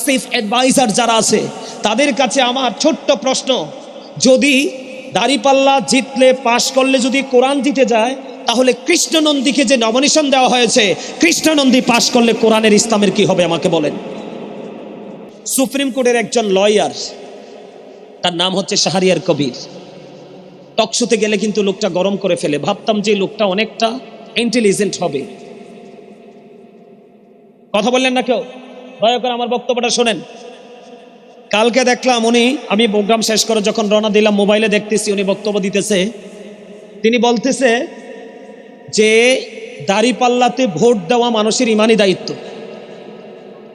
Success adviser যারা আছে, তাদের কাছে আমার ছোট্ট প্রশ্ন। যদি দাড়িপাল্লা জিতলে, পাশ করলে যদি কোরআন জিতে যায়, তাহলে কৃষ্ণনন্দীকে যে নমিনেশন দেওয়া হয়েছে, কৃষ্ণনন্দী পাশ করলে কোরআনের ইসলামের কি হবে আমাকে বলেন। সুপ্রিম কোর্টের একজন লয়ার তার নাম হচ্ছে শাহরিয়ার কবির। টকশোতে গেলে কিন্তু লোকটা গরম করে ফেলে। ভাবতাম যে লোকটা অনেকটা ইন্টেলিজেন্ট হবে। কথা বললেন না কেউ? দয়া করে আমার বক্তব্যটা শোনেন। কালকে দেখলাম উনি, আমি প্রোগ্রাম শেষ করে যখন রওনা দিলাম, মোবাইলে দেখতেছি উনি বক্তব্য দিতেছে। তিনি বলতেছে যে, দাড়িপাল্লাতে ভোট দেওয়া মানুষের ইমানই দায়িত্ব।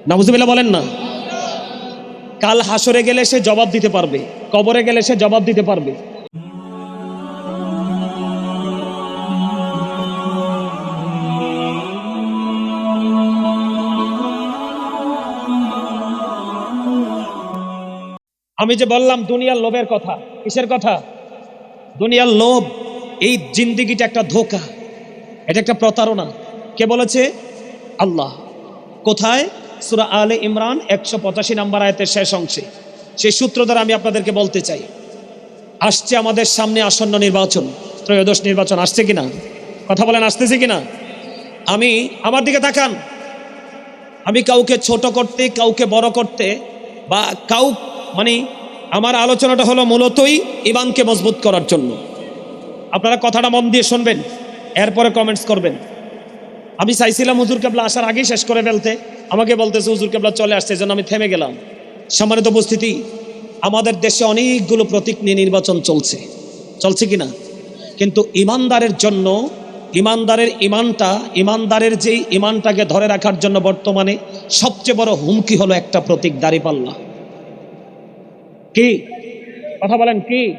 নাবুজুবিল্লাহ বলেন না। কাল হাসরে গেলে সে জবাব দিতে পারবে, কবরে গেলে সে জবাব দিতে পারবে। আমি যে বললাম দুনিয়ার লোভের কথা, কিসের কথা? দুনিয়ার লোভ, এই জিন্দিগিটা একটা ধোকা, এটা একটা প্রতারণা। কে বলেছে? আল্লাহ। কোথায়? সুরা আলে ইমরান, একশো পঁচাশি নাম্বার আয়তের শেষ অংশে। সেই সূত্র দ্বারা আমি আপনাদেরকে বলতে চাই। আসছে আমাদের সামনে আসন্ন নির্বাচন। ত্রয়োদশ নির্বাচন আসছে কিনা? কথা বলেন, আসতেছে কিনা? আমি আমার দিকে তাকান। আমি কাউকে ছোট করতে, কাউকে বড় করতে বা কাউ মানে আমার আলোচনাটা হলো মূলতই ইমানকে মজবুত করার জন্য। আপনারা কথাটা মন দিয়ে শুনবেন, এরপরে কমেন্টস করবেন। আমি চাইছিলাম হুজুর কেবলা আসার আগেই শেষ করে ফেলতে। আমাকে বলতেছে, হুজুর কেবলা চলে আসছে যেন আমি থেমে গেলাম। সম্মানিত উপস্থিতি, আমাদের দেশে অনেকগুলো প্রতীক নিয়ে নির্বাচন চলছে। চলছে কি না কিন্তু ইমানদারের জন্য, ইমানদারের ইমানটা, ইমানদারের যেই ইমানটাকে ধরে রাখার জন্য বর্তমানে সবচেয়ে বড় হুমকি হলো একটা প্রতীক দাঁড়িপাল্লা। কি? কথা বলেন, কি?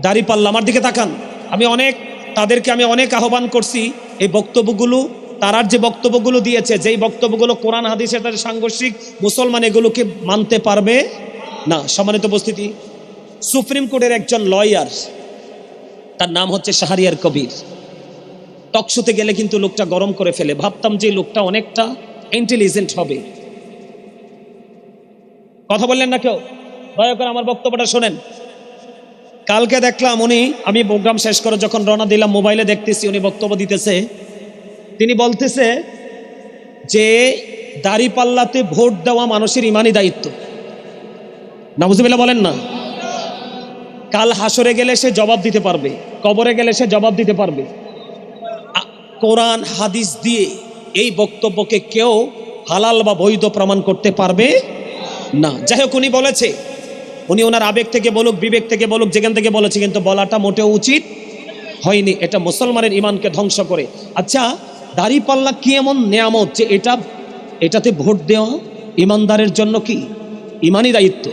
দাড়ি পাল্লা, আমার দিকে তাকান। আমি অনেক, তাদেরকে আমি অনেক আহ্বান করছি। এই বক্তব্যগুলো, তারার যে বক্তব্যগুলো দিয়েছে, যেই বক্তব্যগুলো কোরআন হাদিসের তাদের সাংঘর্ষিক, মুসলমান এগুলোকে মানতে পারবে না। সম্মানিত উপস্থিতি, সুপ্রিম কোর্টের একজন লয়ার, তার নাম হচ্ছে শাহরিয়ার কবির। টকশোতে গেলে কিন্তু লোকটা গরম করে ফেলে। ভাবতাম যে লোকটা অনেকটা ইন্টেলিজেন্ট হবে। কথা বললেন না কেউ? দয়া করে আমার বক্তব্যটা শোনেন। কালকে দেখলাম উনি, আমি প্রোগ্রাম শেষ করে যখন রওনা দিলাম, মোবাইলে দেখতেছি উনি বক্তব্য দিতেছে। তিনি বলতেছে যে, দাড়িপাল্লাতে ভোট দেওয়া মানুষের ইমানই দায়িত্ব। নাবুজুবিল্লাহ বলেন না। কাল হাসরে গেলে সে জবাব দিতে পারবে, কবরে গেলে সে জবাব দিতে পারবে। কোরআন, হাদিস দিয়ে এই বক্তব্যকে কেউ হালাল বা বৈধ প্রমাণ করতে পারবে না। যাই হোক, উনি বলেছে উনি ওনার আবেগ থেকে বলুক, বিবেক থেকে বলুক, যেখান থেকে বলেছে, কিন্তু বলাটা মোটেও উচিত হয়নি। এটা মুসলমানের ইমানকে ধ্বংস করে। আচ্ছা দাড়িপাল্লা কি এমন নেয়ামত যে এটা, এটাতে ভোট দেওয়া ইমানদারের জন্য কি? ইমানই দায়িত্ব।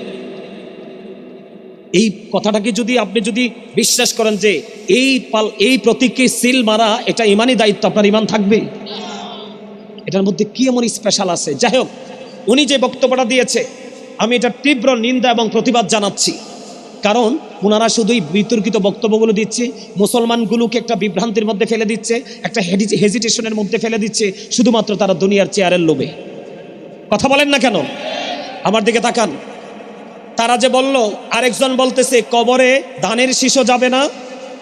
এই কথাটাকে যদি আপনি যদি বিশ্বাস করেন যে এই পাল, এই প্রতীককে সিল মারা, এটা ইমানই দায়িত্ব, আপনার ইমান থাকবে। এটার মধ্যে কি এমন স্পেশাল আছে? যাই হোক, উনি যে বক্তব্যটা দিয়েছে আমি এটা তীব্র নিন্দা এবং প্রতিবাদ জানাচ্ছি। কারণ ওনারা শুধুই বিতর্কিত বক্তব্যগুলো দিচ্ছে, মুসলমানগুলোকে একটা বিভ্রান্তির মধ্যে ফেলে দিচ্ছে, একটা হেজিটেশনের মধ্যে ফেলে দিচ্ছে, শুধুমাত্র তারা দুনিয়ার চেয়ারের লোভে। কথা বলেন না কেন? আমার দিকে তাকান। তারা যে বলল, আরেকজন বলতেছে, কবরে ধানের শিশু যাবে না,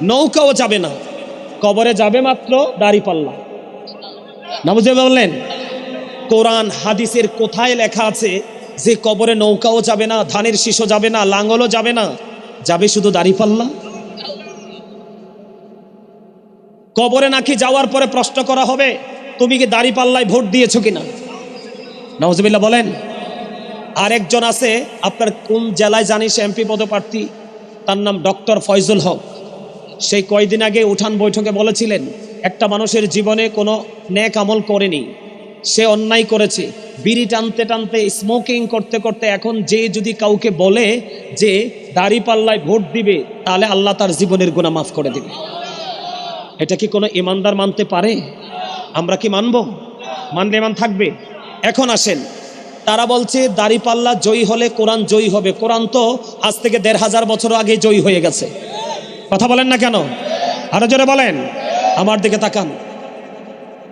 নৌকাও যাবে না। কবরে যাবে মাত্র দাড়িপাল্লা। না বুঝতে বললেন? কোরআন, হাদিসের কোথায় লেখা আছে যে কবরে নৌকাও যাবে না, ধানের শিশু যাবে না লাঙ্গলও যাবে না, যাবে শুধু দাড়িপাল্লা কবরে নাকি যাওয়ার পরে প্রশ্ন করা হবে, তুমি কি দাড়িপাল্লায় ভোট দিয়েছ কিনা? নওয়াজবিল্লাহ বলেন। আরেকজন আছে, আপনার কোন জেলায় জানি সে এমপি পদপ্রার্থী তার নাম ডক্টর ফয়জুল হক। সেই কয়দিন আগে উঠান বৈঠকে বলেছিলেন, একটা মানুষের জীবনে কোনো ন্যাক আমল করেনি। সে অন্যায় করেছে। বিড়ি টানতে টানতে স্মোকিং করতে করতে এখন যে যদি কাউকে বলে যে দাড়ি পাল্লায় ভোট দিবে, তাহলে আল্লাহ তার জীবনের গুণা মাফ করে দেবে। এটা কি কোনো ইমানদার মানতে পারে? আমরা কি মানব? মানলে ইমান থাকবে। এখন আসেন। তারা বলছে দাড়িপাল্লা জয়ী হলে কোরআন জয়ী হবে। কোরআন তো আজ থেকে দেড় হাজার বছর আগে জয়ী হয়ে গেছে। কথা বলেন না কেন? আরও জোরে বলেন। আমার দিকে তাকান।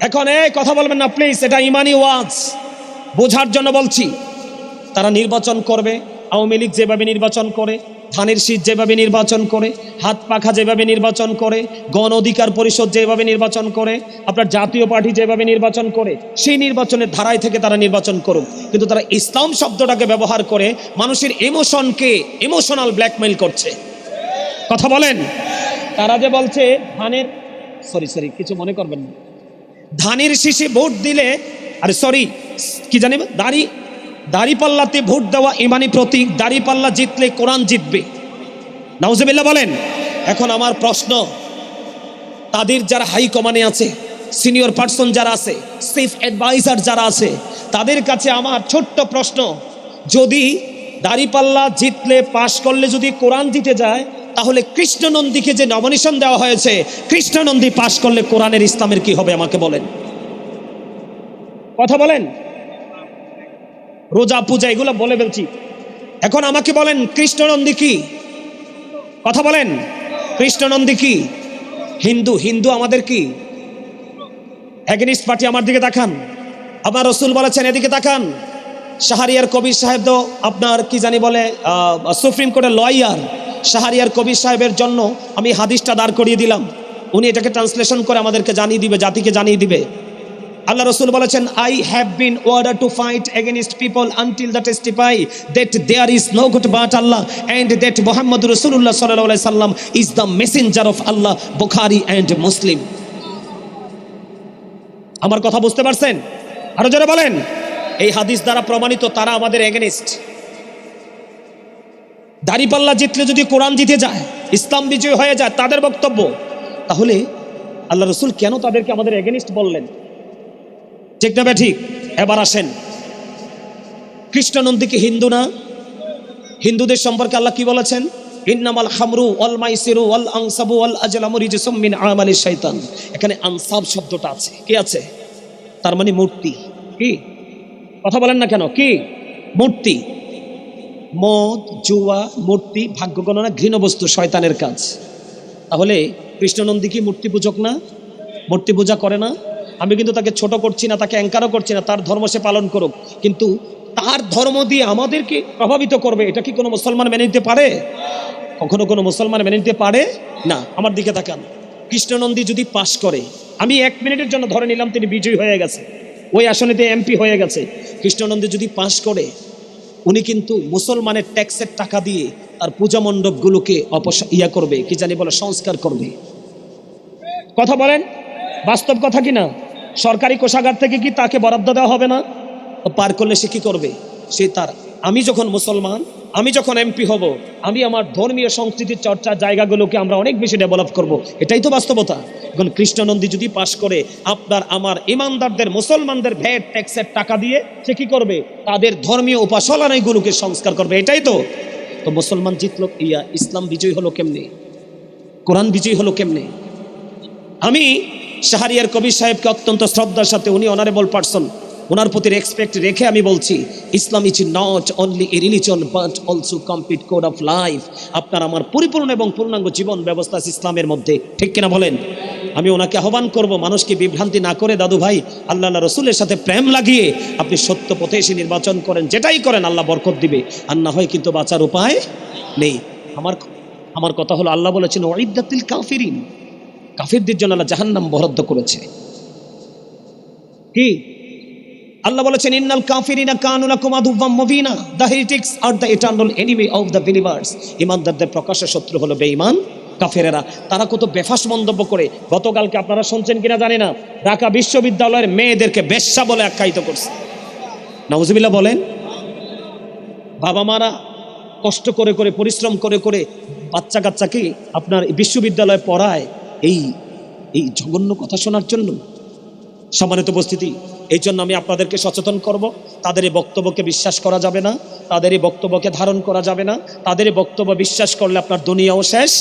এখন এই কথা বলবেন না প্লিজ এটা ইমানি ওয়াজ। বোঝার জন্য বলছি, তারা নির্বাচন করবে, আওয়ামী লীগ যেভাবে নির্বাচন করে, ধানের শীত যেভাবে নির্বাচন করে, হাত পাখা যেভাবে নির্বাচন করে, গণ অধিকার পরিষদ যেভাবে নির্বাচন করে, আপনার জাতীয় পার্টি যেভাবে নির্বাচন করে, সেই নির্বাচনের ধারায় থেকে তারা নির্বাচন করুক। কিন্তু তারা ইসলাম শব্দটাকে ব্যবহার করে মানুষের ইমোশনকে ইমোশনাল ব্ল্যাকমেইল করছে। কথা বলেন। তারা যে বলছে, ধানের সরি সরি কিছু মনে করবেন না। ধানের শীষে ভোট দিলে, আরে সরি কি জানি দাড়ি দাড়িপাল্লাতে ভোট দেওয়া ইমানি প্রতীক দাড়িপাল্লা জিতলে কোরআন জিতবে। নাউজুবিল্লাহ বলেন, এখন আমার প্রশ্ন, তাদের যারা হাই কমানে আছে, সিনিয়র পার্সন যারা আছে সেফ অ্যাডভাইজার যারা আছে, তাদের কাছে আমার ছোট্ট প্রশ্ন, যদি দাড়িপাল্লা জিতলে পাশ করলে যদি কোরআন জিতে যায়, তাহলে কৃষ্ণনন্দীকে যে নমিনেশন দেওয়া হয়েছে, কৃষ্ণনন্দী পাশ করলে কোরআনের ইসলামের কি হবে আমাকে বলেন। কথা বলেন? রোজা পূজা এগুলো বলে ফেলছি। এখন আমাকে বলেন, কৃষ্ণনন্দী কি? কথা বলেন? কৃষ্ণনন্দী কি? হিন্দু হিন্দু আমাদের কি? অ্যাগনিস্ট পার্টি আমার দিকে তাকান। আমার রসুল বলেছেন, এদিকে তাকান। শাহরিয়ার কবির সাহেব তো আপনার কি জানি বলে সুপ্রিম কোর্টের লয়ার। শাহরিয়ার কবির সাহেবের জন্য আমি হাদিসটা দাঁড় করিয়ে দিলাম। উনি এটাকে ট্রান্সলেশন করে আমাদেরকে জানিয়ে দিবে, জাতিকে জানিয়ে দিবে। আল্লাহ রসুল বলেছেন I have been order to fight against people until the testify that there is no god but Allah and that Muhammad রসুল্লাহ সাল্লাহ সাল্লাম is the messenger of Allah Bukhari and Muslim আমার কথা বুঝতে পারছেন? আরও যারা বলেন। এই হাদিস দ্বারা প্রমাণিত, তারা আমাদের এগেনিস্ট দাড়িপাল্লা জিতলে যদি কোরআন জিতে যায়, ইসলাম বিজয় হয়ে যায়, তাদের বক্তব্য, তাহলে আল্লাহ রসুল কেন তাদেরকে আমাদের এগেনিস্ট বললেন? ঠিক না ঠিক এবার আসেন। কৃষ্ণনন্দীকে হিন্দু না? হিন্দুদের সম্পর্কে আল্লাহ কি বলেছেন? ইন্নামাল হামরু ওয়াল মাইসিরু ওয়াল আনসাবু ওয়াল আজলামু রিজসুম মিন আমালি শাইতান। এখানে আনসাব শব্দটা আছে। কি আছে? তার মানে মূর্তি। কি? কথা বলেন না কেন? কি? মূর্তি। মদ, জুয়া, মূর্তি ভাগ্য গণনা ঘৃণ বস্তু শয়তানের কাজ। তাহলে কৃষ্ণনন্দী কি মূর্তি পূজক না? মূর্তি পূজা করে না? আমি কিন্তু তাকে ছোট করছি না, তাকে অ্যাঙ্কারও করছি না, তার ধর্ম সে পালন করুক। কিন্তু তার ধর্ম দিয়ে আমাদেরকে প্রভাবিত করবে, এটা কি কোনো মুসলমান মেনে নিতে পারে? কখনো কোনো মুসলমান মেনে নিতে পারে? না, আমার দিকে তাকান। কৃষ্ণনন্দী যদি পাশ করে, আমি এক মিনিটের জন্য ধরে নিলাম তিনি বিজয়ী হয়ে গেছে। ওই আসনেতে এমপি হয়ে গেছে। কৃষ্ণনন্দী যদি পাশ করে, উনি কিন্তু মুসলমানের ট্যাক্সের টাকা দিয়ে আর পূজা মণ্ডপগুলোকে অপস, ইয়া করবে, কি জানি বলে, সংস্কার করবে। কথা বলেন? বাস্তব কথা কি না? সরকারি কোষাগার থেকে কি তাকে বরাদ্দ দেওয়া হবে না? পার করলে সে কি করবে? সে তার আমি যখন মুসলমান, আমি যখন এমপি হব, আমি আমার ধর্মীয় সংস্কৃতির চর্চার জায়গাগুলোকে আমরা অনেক বেশি ডেভেলপ করব। এটাই তো বাস্তবতা। এখন কৃষ্ণনন্দী যদি পাশ করে, আপনার, আমার ইমানদারদের, মুসলমানদের ভ্যাট ট্যাক্সের টাকা দিয়ে সে কী করবে? তাদের ধর্মীয় উপাসনালয়গুলোকে সংস্কার করবে। এটাই তো। তো মুসলমান জিতলো ইয়া, ইসলাম বিজয় হলো কেমনে? কোরআন বিজয় হলো কেমনে? আমি শাহরিয়ার কবির সাহেবকে অত্যন্ত শ্রদ্ধার সাথে উনি অনারেবল পার্সন ওনার প্রতি রেসপেক্ট রেখে আমি বলছি, Islam is not only a religion but also complete code of life আপনার আমার পরিপূর্ণ এবং পূর্ণাঙ্গ জীবন ব্যবস্থা ইসলামের মধ্যে। ঠিক কিনা বলেন? আমি ওনাকে আহ্বান করব, মানুষকে বিভ্রান্তি না করে, দাদু ভাই, আল্লাহ রসুলের সাথে প্রেম লাগিয়ে আপনি সত্য পথে এসে নির্বাচন করেন, যেটাই করেন, আল্লাহ বরকত দিবে। আর না হয় কিন্তু বাঁচার উপায় নেই। আমার আমার কথা হলো, আল্লাহ বলেছেন ওয়াইদাতিল কাফিরিন। কাফিরদের জন্য আল্লাহ জাহান্নাম বরাদ্দ করেছে। কি? আল্লাহ বলেছেন, ইন্নাল কাফিরিনা কানুলা কুমাদুবাম মুবিনা। The heretics are the eternal enemy of the believers ইমানদারদের প্রকাশ্য শত্রু হলো বেঈমান কাফেরেরা। তারা কত বেফাস মন্তব্য করে। গতকালকে আপনারা শুনছেন কিনা জানি না। ঢাকা বিশ্ববিদ্যালয়ের মেয়েদেরকে বেশ্যা বলে আখ্যায়িত করছে। নওয়াজবিল্লাহ বলেন, বাবা মারা কষ্ট করে করে, পরিশ্রম করে করে বাচ্চা কাচ্চাকে আপনার বিশ্ববিদ্যালয়ে পড়ায় এই এই জঘন্য কথা শোনার জন্য সম্মানিত উপস্থিতি? এই জন্য আমি আপনাদেরকে সচেতন করব। তাদের এই বক্তব্যকে বিশ্বাস করা যাবে না, তাদের এই বক্তব্যকে ধারণ করা যাবে না, তাদের এই বক্তব্য বিশ্বাস করলে আপনার দুনিয়াও শেষ,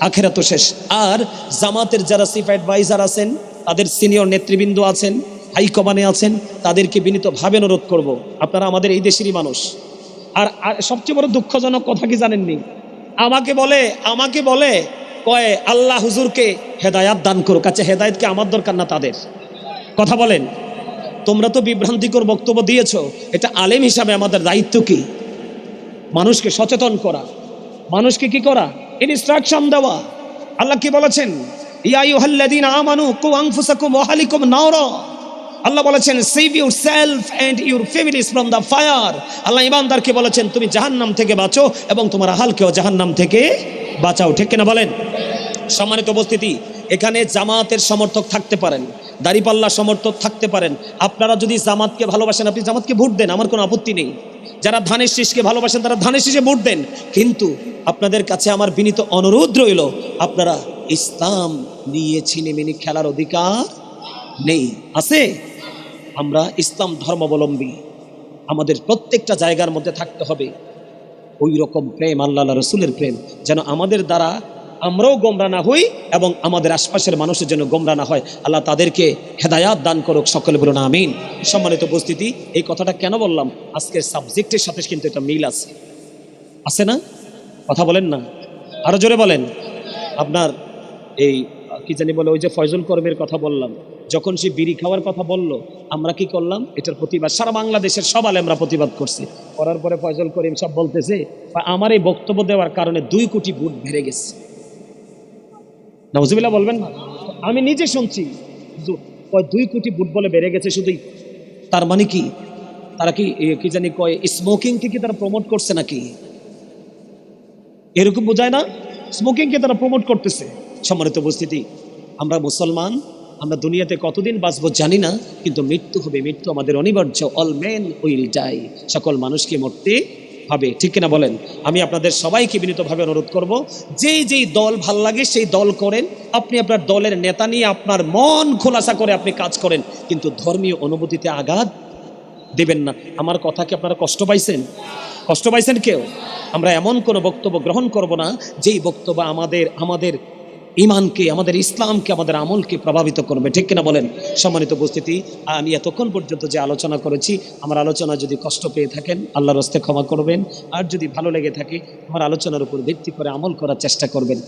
আখেরাতও শেষ। আর জামাতের যারা চিফ অ্যাডভাইজার আছেন, তাদের সিনিয়র নেতৃবৃন্দ আছেন হাইকমানে আছেন, তাদেরকে বিনীতভাবে অনুরোধ করব, আপনারা আমাদের এই দেশেরই মানুষ। আর আর সবচেয়ে বড় দুঃখজনক কথা কি জানেননি? আমাকে বলে আমাকে বলে, কয়, আল্লাহ হুজুরকে হেদায়াত দান করুক। আচ্ছা হেদায়তকে আমার দরকার না তাদের? কথা বলেন। তোমরা তো বিভ্রান্তিকর বক্তব্য দিয়েছ। এটা আলেম হিসাবে আমাদের দায়িত্ব কি? মানুষকে সচেতন করা। মানুষকে কি করা? ইনস্ট্রাকশন দেওয়া। আল্লাহ কি বলেছেন? আমানু কু আল্লাহ বলেছেন save yourself and your from the fire আল্লাহ বলেছেন, তুমি থেকে বাঁচো এবং তোমার জাহান্নাম থেকে বাঁচাও। ঠিক বলেন? সম্মানিত উপস্থিতি এখানে জামাতের সমর্থক থাকতে পারেন, দাড়িপাল্লা সমর্থক থাকতে পারেন। আপনারা যদি জামাতকে ভালোবাসেন, আপনি জামাতকে ভোট দেন, আমার কোনো আপত্তি নেই। যারা ধানের শীষকে ভালোবাসেন, তারা ধানের শীষে ভোট দেন। কিন্তু আপনাদের কাছে আমার বিনীত অনুরোধ রইল, আপনারা ইসলাম নিয়ে ছিনিমিনি খেলার অধিকার নেই। আছে? আমরা ইসলাম ধর্মাবলম্বী। আমাদের প্রত্যেকটা জায়গার মধ্যে থাকতে হবে। ওই রকম প্রেম আল্লাহ রসুলের প্রেম, যেন আমাদের দ্বারা আমরাও গোমরা না হই এবং আমাদের আশপাশের মানুষের জন্য গোমরা না হয়। আল্লাহ তাদেরকে হেদায়াত দান করুক, সকলে বলুন আমিন। সম্মানিত উপস্থিতি, এই কথাটা কেন বললাম? আজকের সাবজেক্টের সাথে কিন্তু এটা মিল আছে। আছে না? কথা বলেন না। আরও জোরে বলেন। আপনার এই, কি জানি বলে, ওই যে ফয়জুল কর্মের কথা বললাম। যখন সে বিড়ি খাওয়ার কথা বলল, আমরা কি করলাম? এটার প্রতিবাদ, সারা বাংলাদেশের সব আলেমরা প্রতিবাদ করছি। করার পরে ফয়জল করিম সব বলতেছে, আমার এই বক্তব্য দেওয়ার কারণে দুই কোটি ভোট বেড়ে গেছে। নজবিল্লা বলবেন? না আমি নিজে শুনছি। কয় দুই কোটি ভোট বলে বেড়ে গেছে শুধুই। তার মানে কি? তারা কি কি জানি কয় স্মোকিংকে কি তারা প্রমোট করছে নাকি? এরকম বোঝায় না? স্মোকিংকে তারা প্রমোট করতেছে। সম্মানিত উপস্থিতি আমরা মুসলমান আমরা দুনিয়াতে কতদিন বাঁচবো জানি না কিন্তু মৃত্যু হবে মৃত্যু আমাদের অনিবার্য অল মেন উইল ডাই সকল মানুষকে মরতে হবে ঠিক কিনা বলেন? আমি আপনাদের সবাইকে বিনীতভাবে অনুরোধ করব, যেই যেই দল ভালো লাগে, সেই দল করেন। আপনি আপনার দলের নেতা নিয়ে আপনার মন খোলাসা করে আপনি কাজ করেন, কিন্তু ধর্মীয় অনুভূতিতে আঘাত দেবেন না। আমার কথা কি আপনারা কষ্ট পাইছেন? কষ্ট পাইছেন কেউ? আমরা এমন কোনো বক্তব্য গ্রহণ করব না, যেই বক্তব্য আমাদের আমাদের ইমানকে, আমাদের ইসলামকে, আমাদের আমলকে প্রভাবিত করবে। ঠিক কিনা বলেন? সম্মানিত উপস্থিতি, আমি এতক্ষণ পর্যন্ত যে আলোচনা করেছি, আমার আলোচনা যদি কষ্ট পেয়ে থাকেন, আল্লাহর হস্তে ক্ষমা করবেন। আর যদি ভালো লেগে থাকে, আমার আলোচনার উপর ভিত্তি করে আমল করার চেষ্টা করবেন।